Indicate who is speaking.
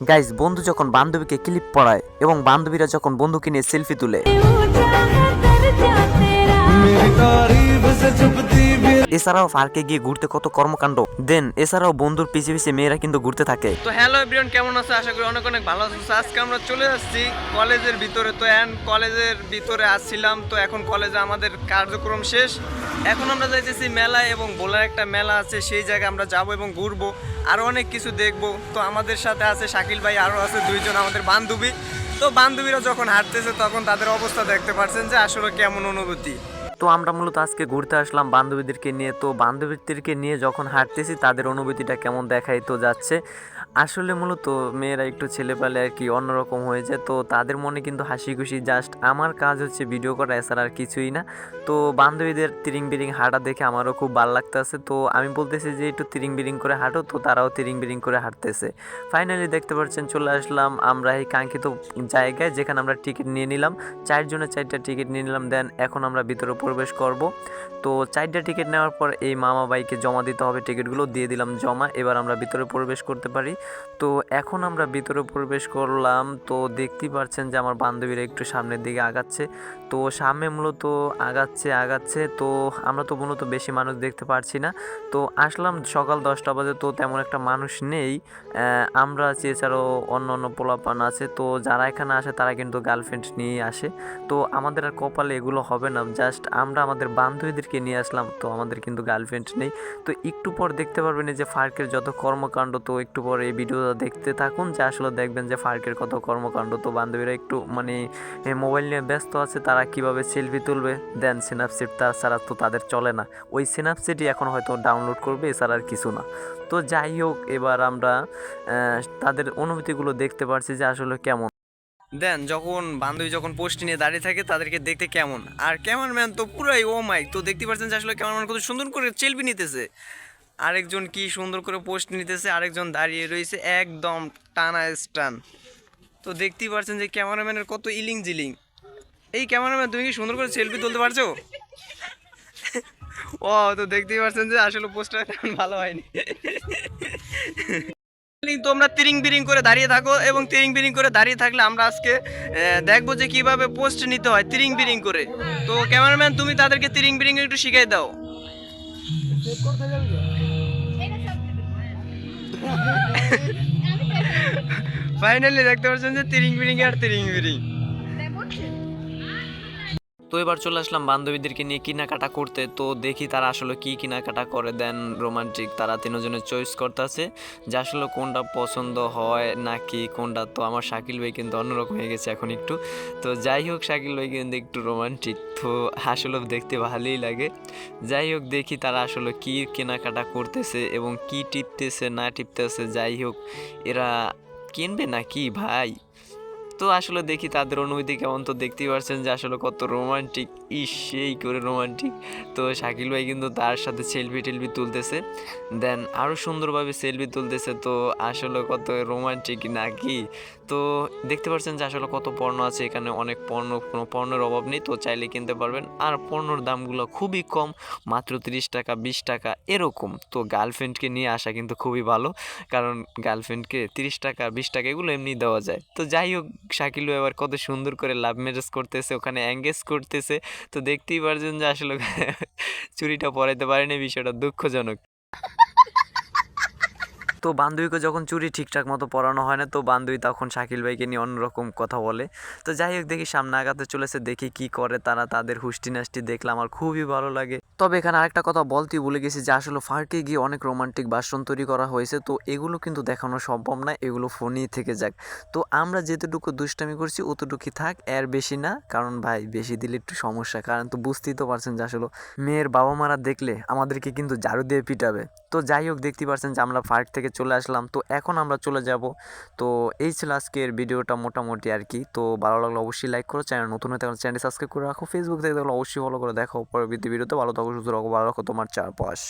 Speaker 1: Guys বন্ধু যখন বান্ধবীকে ক্লিপ পড়ায় এবং বান্ধবীরা যখন বন্ধুকে নিয়ে সেলফি তুলে। এছাড়াও পার্কে গিয়ে ঘুরতে কত কর্মকাণ্ড। দেন এছাড়াও বন্ধুর পিছে পিছে মেয়েরা কিন্তু ঘুরতে থাকে।
Speaker 2: তো হ্যালো এভরিওয়ান কেমন আছে? আশা করি অনেক অনেক ভালো আছো। আজকে আমরা চলে আসছি কলেজের ভিতরে। তো এন্ড কলেজের ভিতরে আসছিলাম। তো, এখন কলেজে আমাদের কার্যক্রম শেষ। এখন আমরা যাইতেছি মেলায় এবং বোলার একটা মেলা আছে। সেই জায়গায় আমরা যাব এবং ঘুরবো আরও অনেক কিছু দেখব। তো, আমাদের সাথে আছে শাকিল ভাই আরও আছে দুইজন আমাদের বান্ধবী। তো, বান্ধবীরা যখন হাঁটতেছে, তখন তাদের অবস্থা দেখতে পাচ্ছেন যে আসলে কেমন অনুভূতি।
Speaker 1: তো আমরা মূলত আজকে ঘুরতে আসলাম বান্ধবীদেরকে নিয়ে। তো বান্ধবীদেরকে নিয়ে যখন হাঁটতেছি, তাদের অনুভূতিটা কেমন দেখাই তো যাচ্ছে? আসলে মূলত মেয়েরা একটু ছেলে পেলে আর কি অন্যরকম হয়ে যায় তো তাদের মনে কিন্তু হাসি খুশি জাস্ট। আমার কাজ হচ্ছে ভিডিও করা, এছাড়া আর কিছুই না। তো বান্ধবীদের তিরিং বিরিং হাঁটা দেখে আমারও খুব ভালো লাগতেছে। তো আমি বলতেছি যে একটু তিরিং বিরিং করে হাঁটো, তো তারাও তিরিং বিরিং করে হাঁটতেছে। ফাইনালি দেখতে পাচ্ছেন, চলে আসলাম আমরা এই কাঙ্ক্ষিত জায়গায়, যেখানে আমরা টিকিট নিয়ে নিলাম। চারজনের চারটা টিকিট নিয়ে নিলাম দেন এখন আমরা ভিতরে প্রবেশ করব। তো চারটা টিকিট নেওয়ার পর এই মামা বাইকে জমা দিতে হবে। টিকিটগুলো দিয়ে দিলাম জমা। এবার আমরা ভিতরে প্রবেশ করতে পারি। তো এখন আমরা ভিতরে প্রবেশ করলাম। তো দেখতেই পাচ্ছেন যে আমার বান্ধবীরা একটু সামনের দিকে আগাচ্ছে। তো সামনে মূলত আগাচ্ছে আগাচ্ছে। তো আমরা তো মূলত বেশি মানুষ দেখতে পারছি না। তো আসলাম সকাল দশটা বাজে। তো তেমন একটা মানুষ নেই। আমরা আছি এছাড়াও অন্য অন্য পোলাপান আছে। তো যারা এখানে আসে তারা কিন্তু গার্লফ্রেন্ড নিয়ে আসে। তো আমাদের আর কপালে এগুলো হবে না। জাস্ট আমরা আমাদের বান্ধবীদেরকে নিয়ে আসলাম, তো আমাদের কিন্তু গার্লফ্রেন্ড নেই। তো একটু পর দেখতে পারবেন যে ফার্কের যত কর্মকাণ্ড, তো একটু পর এই ভিডিওটা দেখতে থাকুন। যে আসলে দেখবেন যে ফার্কের কত কর্মকাণ্ড, তো বান্ধবীরা একটু মানে মোবাইল নিয়ে ব্যস্ত আছে, তারা কীভাবে সেলফি তুলবে? দেন সিনাপসিট তাছাড়া তো তাদের চলে না। ওই সিনাপসিটই এখন হয়তো ডাউনলোড করবে, এছাড়া আর কিছু না। তো যাই হোক, এবার আমরা তাদের অনুভূতিগুলো দেখতে পারছি যে আসলে কেমন।
Speaker 2: দেন যখন বান্ধবী যখন পোস্ট নিয়ে দাঁড়িয়ে থাকে, তাদেরকে দেখতে কেমন? আর ক্যামেরাম্যান তো পুরাই, ও মাইক তো দেখতে পাচ্ছেন যে আসলে ক্যামেরাম্যান কত সুন্দর করে সেলফি নিতেছে। আরেকজন কি সুন্দর করে পোস্ট নিতেছে, আরেকজন দাঁড়িয়ে রয়েছে একদম টানা স্টান। তো দেখতেই পাচ্ছেন যে ক্যামেরাম্যানের কত ইলিং জিলিং। এই ক্যামেরাম্যান, তুমি কি সুন্দর করে সেলফি তুলতে পারছ? ও, তো দেখতেই পাচ্ছেন যে আসলে পোস্টার ভালো হয়নি। তোমরা তিরিং বিরিং করে দাঁড়িয়ে থাকো এবং তিরিং বিরিং করে দাঁড়িয়ে থাকলে আমরা আজকে দেখব যে কীভাবে পোস্ট নিতে হয় তিরিং বিরিং করে। তো ক্যামেরাম্যান তুমি তাদেরকে তিরিং বিরিং একটু শিখাই দাও। ফাইনালি দেখতে পাচ্ছেন যে তিরিং বিরিং আর তিরিং বিরিং
Speaker 1: তো এবার চলে আসলাম বান্ধবীদেরকে নিয়ে কেনাকাটা করতে। তো দেখি তারা আসলে কি কেনাকাটা করে। দেন রোমান্টিক তারা তিনজনের চয়েস করতেছে যে আসলে কোনটা পছন্দ হয় নাকি কোনটা। তো আমার শাকিল ভাই কিন্তু অন্যরকম হয়ে গেছে এখন একটু। তো যাই হোক, শাকিল ভাই কিন্তু একটু রোমান্টিক তো আসলে দেখতে ভালোই লাগে। যাই হোক, দেখি তারা আসলে কি কেনাকাটা করতেছে এবং কি টিপতেছে, না টিপতেছে। যাই হোক, এরা কিনবে না কি ভাই? তো আসলে দেখি তাদের অনুভূতি কেমন। তো দেখতেই পারছেন যে আসলে কত রোমান্টিক ইস, সেই করে রোমান্টিক তো শাকিল ভাই কিন্তু তার সাথে সেলফি টেলফি তুলতেছে। দেন আরও সুন্দরভাবে সেলফি তুলতেছে। তো আসলে কত রোমান্টিক নাকি? তো দেখতে পাচ্ছেন যে আসলে কত পণ্য আছে এখানে। অনেক পণ্য, কোনো পণ্যের অভাব নেই। তো চাইলে কিনতে পারবেন। আর পণ্যর দামগুলো খুবই কম, মাত্র তিরিশ টাকা, বিশ টাকা, এরকম। তো গার্লফ্রেন্ডকে নিয়ে আসা কিন্তু খুবই ভালো। কারণ গার্লফ্রেন্ডকে তিরিশ টাকা, বিশ টাকা এগুলো এমনি দেওয়া যায়। তো যাই হোক শাকিল এবার কত সুন্দর করে লাভ ম্যারেজ করতেছে, ওখানে অ্যাঙ্গেজ করতেছে। তো দেখতেই পারছেন যে আসলে চুরিটা পরাইতে পারেনি, বিষয়টা দুঃখজনক। তো বান্ধবীকে যখন চুরি ঠিকঠাক মতো পরানো হয় না, তো বান্ধবী তখন শাকিল ভাইকে নিয়ে অন্যরকম কথা বলে। তো যাই হোক, দেখি সামনে আগাতে চলেছে, দেখি কি করে তারা তাদের হুষ্টি নাষ্টি দেখলে আমার খুবই ভালো লাগে। তবে এখানে আরেকটা কথা বলতেই ভুলে গেছি যে আসলে ফার্কে গিয়ে অনেক রোমান্টিক বাসন তৈরি করা হয়েছে, তো এগুলো কিন্তু দেখানো সম্ভব না, এগুলো ফোনেই থেকে যাক। তো আমরা যেতটুকু দুষ্টামি করছি, অতটুকুই থাক, এর বেশি না, কারণ ভাই, বেশি দিলে একটু সমস্যা, কারণ তো বুঝতেই তো পারছেন যে আসলে মেয়ের বাবা মারা দেখলে আমাদেরকে কিন্তু ঝাড়ু দিয়ে পিটাবে। তো যাই হোক দেখতে পারছেন যে আমরা ফার্ক থেকে চলে আসলাম। তো এখন আমরা চলে যাব। তো এই ছিল আজকের ভিডিওটা মোটামুটি আর কি। তো ভালো লাগলে অবশ্যই লাইক করো, চ্যানেল নতুন হয়ে থাকলে চ্যানেল সাবস্ক্রাইব করে রাখো। ফেসবুক থেকে দেখলে অবশ্যই ফলো করে দেখো। পরবর্তী ভিডিওতে ভালো থাকো, সুস্থ রাখো ভালো রাখো তোমার চারপাশ।